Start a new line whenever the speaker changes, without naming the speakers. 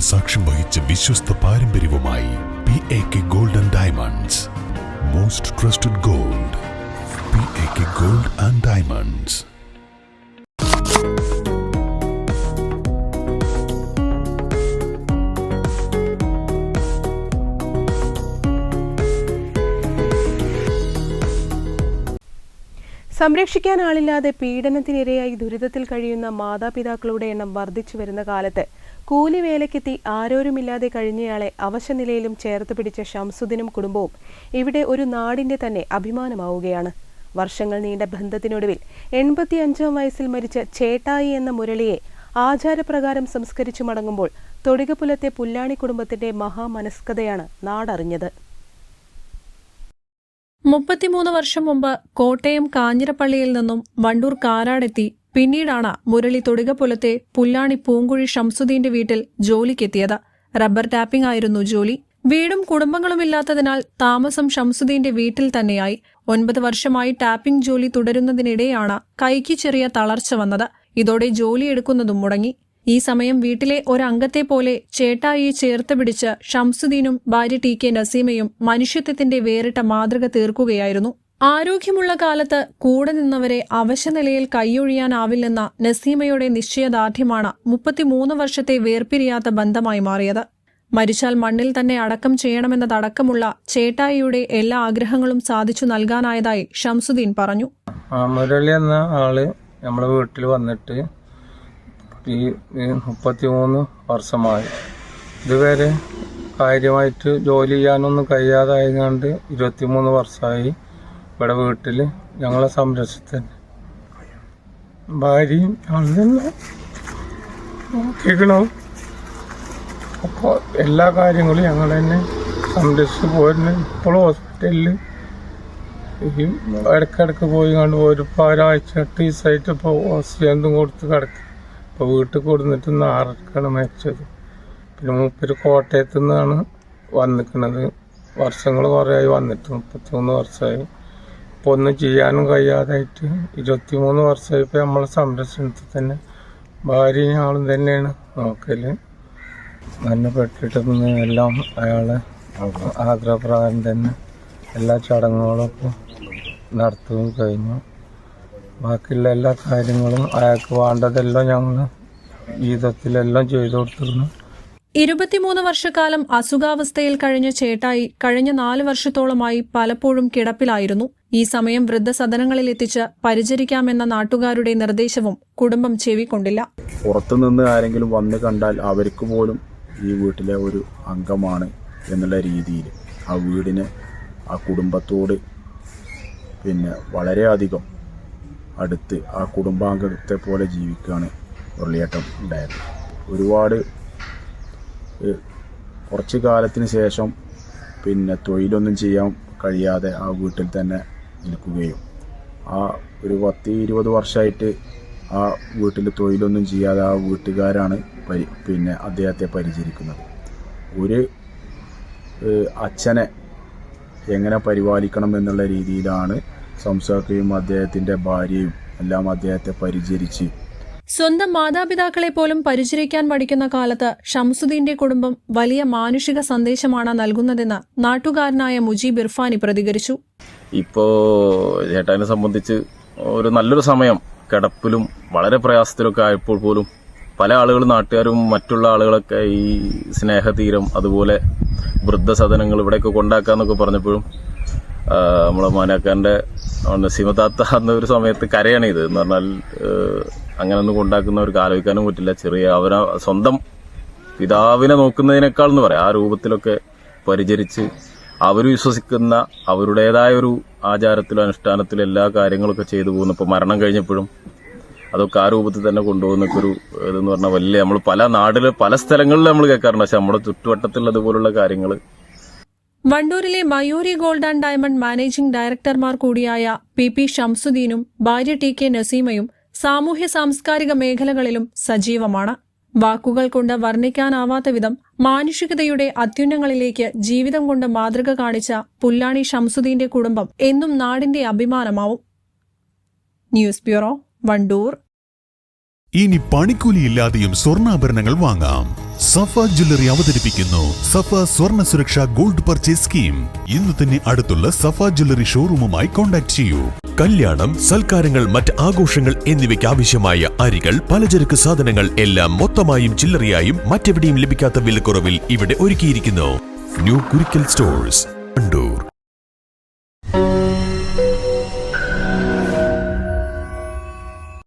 സാക്ഷ്യം വഹിച്ച വിശ്വസ്ത പാരമ്പര്യവുമായി P A K gold and diamonds most trusted gold P A K gold and diamonds
സംരക്ഷിക്കാൻ ആളില്ലാതെ പീഡനത്തിനിരയായി ദുരിതത്തിൽ കഴിയുന്ന മാതാപിതാക്കളുടെ എണ്ണം വർദ്ധിച്ചു വരുന്ന കാലത്ത് കൂലിവേലയ്ക്കെത്തി ആരോരുമില്ലാതെ കഴിഞ്ഞയാളെ അവശനിലയിലും ചേർത്ത് പിടിച്ച ഷംസുദിനും കുടുംബവും ഇവിടെ ഒരു നാടിന്റെ തന്നെ അഭിമാനമാവുകയാണ്. വർഷങ്ങൾ നീണ്ട ബന്ധത്തിനൊടുവിൽ എൺപത്തിയഞ്ചാം വയസ്സിൽ മരിച്ച ചേട്ടായി എന്ന മുരളിയെ ആചാരപ്രകാരം സംസ്കരിച്ചു മടങ്ങുമ്പോൾ തൊടികപ്പുലത്തെ പുല്ലാണി കുടുംബത്തിന്റെ മഹാമനസ്കതയാണ് നാടറിഞ്ഞത്.
മുപ്പത്തിമൂന്ന് വർഷം മുമ്പ് കോട്ടയം കാഞ്ഞിരപ്പള്ളിയിൽ നിന്നും വണ്ടൂർ കാരാടെത്തി പിന്നീടാണ് മുരളി തൊടുകപ്പുലത്തെ പുല്ലാണി പൂങ്കുഴി ഷംസുദ്ദീന്റെ വീട്ടിൽ ജോലിക്കെത്തിയത്. റബ്ബർ ടാപ്പിംഗ് ആയിരുന്നു ജോലി. വീടും കുടുംബങ്ങളുമില്ലാത്തതിനാൽ താമസം ഷംസുദ്ദീന്റെ വീട്ടിൽ തന്നെയായി. ഒൻപത് വർഷമായി ടാപ്പിംഗ് ജോലി തുടരുന്നതിനിടെയാണ് കൈക്ക് ചെറിയ തളർച്ച വന്നത്. ഇതോടെ ജോലി എടുക്കുന്നതും മുടങ്ങി. ഈ സമയം വീട്ടിലെ ഒരംഗത്തെ പോലെ ചേട്ടായി ചേർത്ത് പിടിച്ച് ഷംസുദ്ദീനും ഭാര്യ ടി കെ നസീമയും മനുഷ്യത്വത്തിന്റെ വേറിട്ട മാതൃക തീർക്കുകയായിരുന്നു. ആരോഗ്യമുള്ള കാലത്ത് കൂടെ നിന്നവരെ അവശനിലയിൽ കൈയൊഴിയാനാവില്ലെന്ന നസീമയുടെ നിശ്ചയദാർഢ്യമാണ് മുപ്പത്തിമൂന്ന് വർഷത്തെ വേർപിരിയാത്ത ബന്ധമായി മാറിയത്. മരിച്ചാൽ മണ്ണിൽ തന്നെ അടക്കം ചെയ്യണമെന്നതടക്കമുള്ള ചേട്ടായിയുടെ എല്ലാ ആഗ്രഹങ്ങളും സാധിച്ചു നൽകാനായതായി ഷംസുദ്ദീൻ പറഞ്ഞു.
മുരളി എന്ന ആൾ നമ്മുടെ വീട്ടിൽ വന്നിട്ട് ഈ മുപ്പത്തിമൂന്ന് വർഷമായി. ഇതുവരെ കാര്യമായിട്ട് ജോലി ചെയ്യാനൊന്നും കഴിയാതായതുകൊണ്ട് ഇരുപത്തിമൂന്ന് വർഷമായി ഇവിടെ വീട്ടിൽ ഞങ്ങളെ സംരക്ഷിച്ചു ഭാര്യയും ഞങ്ങൾക്കണം നോക്കിക്കണോ അപ്പോൾ എല്ലാ കാര്യങ്ങളും ഞങ്ങൾ തന്നെ സംരക്ഷിച്ച് പോരുന്നു. ഇപ്പോഴും ഹോസ്പിറ്റലിൽ ഈ ഇടയ്ക്കിടയ്ക്ക് പോയി കണ്ട് ഒരു ഒരാഴ്ച എട്ട് ദിവസമായിട്ട് ഇപ്പോൾ ഓക്സിജൻ കൊടുത്ത് കിടക്കുക ഇപ്പോൾ വീട്ടിൽ കൊടുത്തിട്ട് നാറക്കാണ് മരിച്ചത്. പിന്നെ മൂപ്പര് കോട്ടയത്തു നിന്നാണ് വന്നിക്കണത്. വർഷങ്ങൾ കുറേ ആയി വന്നിട്ട് മുപ്പത്തിമൂന്ന് വർഷമായി ഇപ്പോൾ ഒന്നും ചെയ്യാനും കഴിയാതായിട്ട്. ഇരുപത്തിമൂന്ന് വർഷമായി ഇപ്പോൾ നമ്മളെ സംരക്ഷണത്തിൽ തന്നെ ഭാര്യയും ആളും തന്നെയാണ് നോക്കൽ മരണപ്പെട്ടിട്ട് എല്ലാം അയാളെ ആഗ്രഹപ്രകാരം തന്നെ എല്ലാ ചടങ്ങുകളൊക്കെ നടത്തുകയും കഴിഞ്ഞു. ബാക്കിയുള്ള എല്ലാ കാര്യങ്ങളും അയാൾക്ക് വേണ്ടതെല്ലാം ഞങ്ങൾ ജീവിതത്തിലെല്ലാം ചെയ്തു കൊടുത്തിരുന്നു.
ഇരുപത്തിമൂന്ന് വർഷക്കാലം അസുഖാവസ്ഥയിൽ കഴിഞ്ഞ ചേട്ടായി കഴിഞ്ഞ നാല് വർഷത്തോളമായി പലപ്പോഴും കിടപ്പിലായിരുന്നു. ഈ സമയം വൃദ്ധസദനങ്ങളിൽ എത്തിച്ച് പരിചരിക്കാമെന്ന നാട്ടുകാരുടെ നിർദ്ദേശവും കുടുംബം ചെവിക്കൊണ്ടില്ല.
പുറത്തുനിന്ന് ആരെങ്കിലും വന്ന് കണ്ടാൽ അവർക്ക് പോലും ഈ വീട്ടിലെ ഒരു അംഗമാണ് എന്നുള്ള രീതിയിൽ ആ വീടിന് ആ കുടുംബത്തോട് പിന്നെ വളരെയധികം അടുത്ത് ആ കുടുംബാംഗത്തെ പോലെ ജീവിക്കുകയാണ് ഉരുളിയേട്ടം ഉണ്ടായത്. ഒരുപാട് കുറച്ച് കാലത്തിന് ശേഷം പിന്നെ തൊഴിലൊന്നും ചെയ്യാൻ കഴിയാതെ ആ വീട്ടിൽ തന്നെ നിൽക്കുകയും ആ ഒരു പത്ത് ഇരുപത് വർഷമായിട്ട് ആ വീട്ടിൽ തൊഴിലൊന്നും ചെയ്യാതെ ആ വീട്ടുകാരാണ് പരി പിന്നെ അദ്ദേഹത്തെ പരിചരിക്കുന്നത്. ഒരു അച്ഛനെ എങ്ങനെ പരിപാലിക്കണം എന്നുള്ള രീതിയിലാണ് സംസാക്കുകയും അദ്ദേഹത്തിന്റെ ഭാര്യയും എല്ലാം അദ്ദേഹത്തെ പരിചരിച്ച്
സ്വന്തം മാതാപിതാക്കളെ പോലും പരിചരിക്കാൻ പഠിക്കുന്ന കാലത്ത് ഷംസുദ്ദീന്റെ കുടുംബം വലിയ മാനുഷിക സന്ദേശമാണ് നൽകുന്നതെന്ന് നാട്ടുകാരനായ മുജീബ് ഇർഫാനി പ്രതികരിച്ചു.
ഇപ്പോ ചേട്ടാനെ സംബന്ധിച്ച് ഒരു നല്ലൊരു സമയം കിടപ്പിലും വളരെ പ്രയാസത്തിലൊക്കെ ആയപ്പോൾ പോലും പല ആളുകളും നാട്ടുകാരും മറ്റുള്ള ആളുകളൊക്കെ ഈ സ്നേഹതീരം അതുപോലെ വൃദ്ധസദനങ്ങൾ ഇവിടെയൊക്കെ കൊണ്ടാക്കാന്നൊക്കെ പറഞ്ഞപ്പോഴും നമ്മളെ മാനാക്കാന്റെ നസീമത്താത്ത ഒരു സമയത്ത് കരയാണ് ഇത് എന്ന് പറഞ്ഞാൽ അങ്ങനെ ഒന്നും കൊണ്ടാക്കുന്നവർക്ക് ആലോചിക്കാനും പറ്റില്ല. ചെറിയ അവരെ സ്വന്തം പിതാവിനെ നോക്കുന്നതിനേക്കാൾ എന്ന് പറയാം. ആ രൂപത്തിലൊക്കെ പരിചരിച്ച് അവർ വിശ്വസിക്കുന്ന അവരുടേതായ ഒരു ആചാരത്തിലും അനുഷ്ഠാനത്തിലും എല്ലാ കാര്യങ്ങളൊക്കെ ചെയ്തു പോകുന്നു. ഇപ്പോൾ മരണം കഴിഞ്ഞപ്പോഴും അതൊക്കെ ആ രൂപത്തിൽ തന്നെ കൊണ്ടുപോകുന്ന ഒരു ഇതെന്ന് പറഞ്ഞാൽ വലിയ നമ്മൾ പല നാട്ടിൽ പല സ്ഥലങ്ങളിൽ നമ്മൾ കേൾക്കാറുണ്ട്. പക്ഷെ നമ്മുടെ ചുറ്റുവട്ടത്തിൽ അതുപോലുള്ള കാര്യങ്ങൾ
വണ്ടൂരിലെ Mayuri gold and diamond managing ഡയറക്ടർമാർ കൂടിയായ പി പി ഷംസുദ്ദീനും ഭാര്യ ടി കെ നസീമയും സാമൂഹ്യ സാംസ്കാരിക മേഖലകളിലും സജീവമാണ്. വാക്കുകൾ കൊണ്ട് വർണിക്കാനാവാത്ത വിധം മാനുഷികതയുടെ അത്യുന്നങ്ങളിലേക്ക് ജീവിതം കൊണ്ട് മാതൃക കാണിച്ച പുല്ലാണി ഷംസുദ്ദീന്റെ കുടുംബം എന്നും നാടിന്റെ അഭിമാനമാവും. News bureau Wandoor.
ഇനി പണിക്കൂലിയില്ലാതെയും സ്വർണാഭരണങ്ങൾ വാങ്ങാം. സഫ ജ്വല്ലറി അവതരിപ്പിക്കുന്നു. സഫ സ്വർണ സുരക്ഷ ഗോൾഡ് പർച്ചേസ് സ്കീം. ഇന്ന് തന്നെ അടുത്തുള്ള സഫ ജ്വല്ലറി ഷോറൂമുമായി കോൺടാക്ട് ചെയ്യൂ.
കല്യാണം സൽക്കാരങ്ങൾ മറ്റ് ആഘോഷങ്ങൾ എന്നിവയ്ക്ക് ആവശ്യമായ അരികൾ പലചരക്ക് സാധനങ്ങൾ എല്ലാം മൊത്തമായും ചില്ലറയായും മറ്റെവിടെയും ലഭിക്കാത്ത വിലക്കുറവിൽ ഇവിടെ ഒരുക്കിയിരിക്കുന്നു.
New Kurikkal stores.